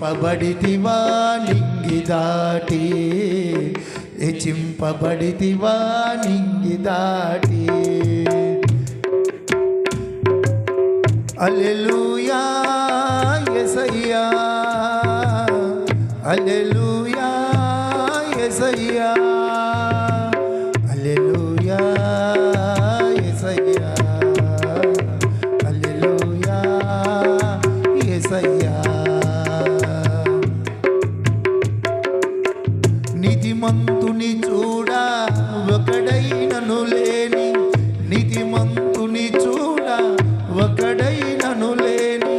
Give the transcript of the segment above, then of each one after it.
చింపబడితివా నింగి దాటి? చింపబడితివా నింగి దాటి? అల్లెలుయా ఎసయ్యా అల్లెలూయా ఎసయ్యా అల్లెలుయా ఎసయ్యా అల్లెలుయా ఎసయ్యా నిధిమంతుని చూడ ఒకడైనను లేని. నిధిమంతుని చూడ ఒకడైనను లేని.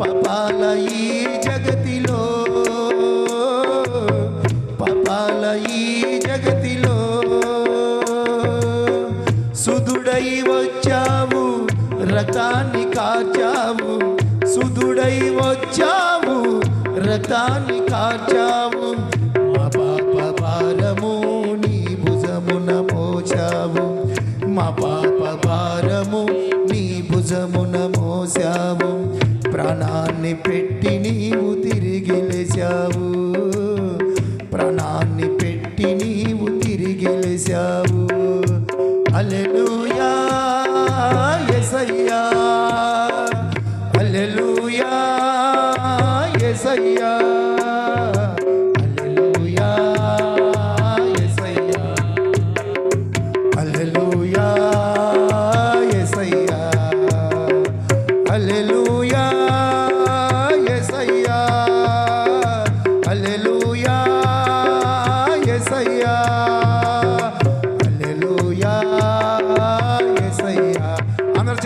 పపాల ఈ జగతిలో పపాల ఈ జగతిలో. సుదుడై వచ్చావు రథాన్ని కాచావు సుదుడై వచ్చావు రథాన్ని కాచావు మా పాప భారము నీ భుజమున మోసావు ప్రాణాన్ని పెట్టి నీవు తిరిగి లేచావు. ప్రాణాన్ని పెట్టి నీవు తిరిగి లేచావు. అల్లెలూయా ఎసయ్యా అల్లెలూయా ఎసయ్యా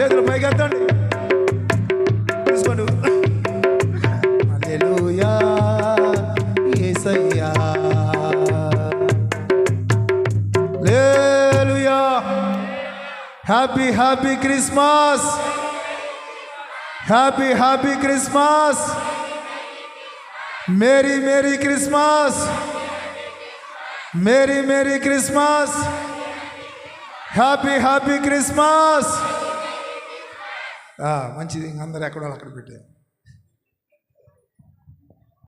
చేతులు పైకెత్తండి. తీసుకోండి. అల్లెలూయా ఎసయ్యా లేలుయా happy happy Christmas. Happy happy Christmas. Merry merry Christmas. Merry merry Christmas. Happy happy Christmas. మంచిది. అందరు ఎక్కడో అక్కడ పెట్టారు.